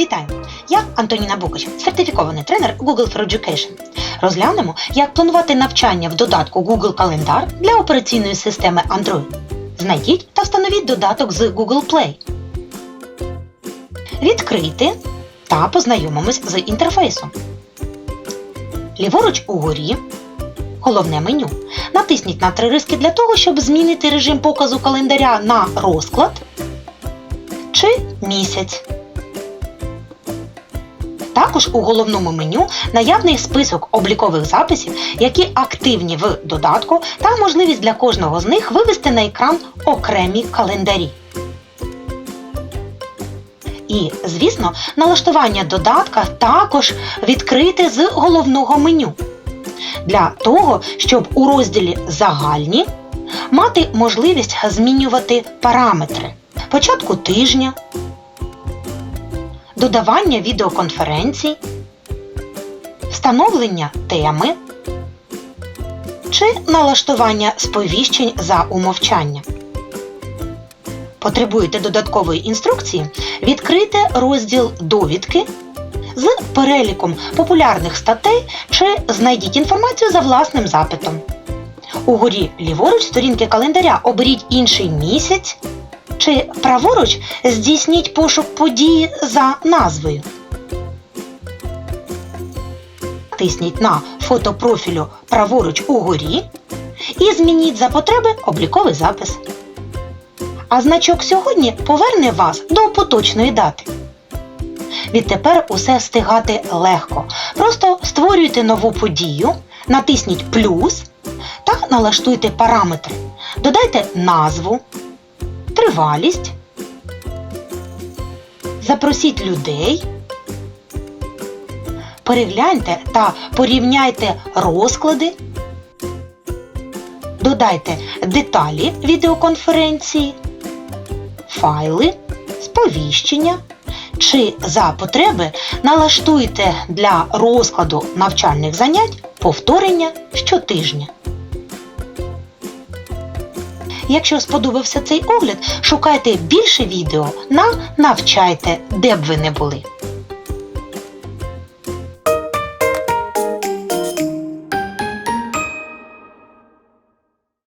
Вітаю! Я Антоніна Букач, сертифікований тренер Google for Education. Розглянемо, як планувати навчання в додатку Google Календар для операційної системи Android. Знайдіть та встановіть додаток з Google Play. Відкрити та познайомимось з інтерфейсом. Ліворуч угорі головне меню. Натисніть на три риски для того, щоб змінити режим показу календаря на розклад чи місяць. Також у головному меню наявний список облікових записів, які активні в додатку, та можливість для кожного з них вивести на екран окремі календарі. І, звісно, налаштування додатка також відкрите з головного меню. Для того, щоб у розділі Загальні мати можливість змінювати параметри початку тижня, додавання відеоконференцій, встановлення теми чи налаштування сповіщень за умовчання. Потребуєте додаткової інструкції? Відкрийте розділ Довідки з переліком популярних статей чи знайдіть інформацію за власним запитом. Угорі ліворуч сторінки календаря оберіть інший місяць чи праворуч здійсніть пошук події за назвою. Натисніть на фото профілю праворуч угорі і змініть за потреби обліковий запис. А значок сьогодні поверне вас до поточної дати. Відтепер усе встигати легко. Просто створюйте нову подію, натисніть плюс та налаштуйте параметри. Додайте назву, тривалість, запросіть людей, перегляньте та порівняйте розклади, додайте деталі відеоконференції, файли, сповіщення. Чи за потреби налаштуйте для розкладу навчальних занять повторення щотижня. Якщо сподобався цей огляд, шукайте більше відео на навчайте, де б ви не були.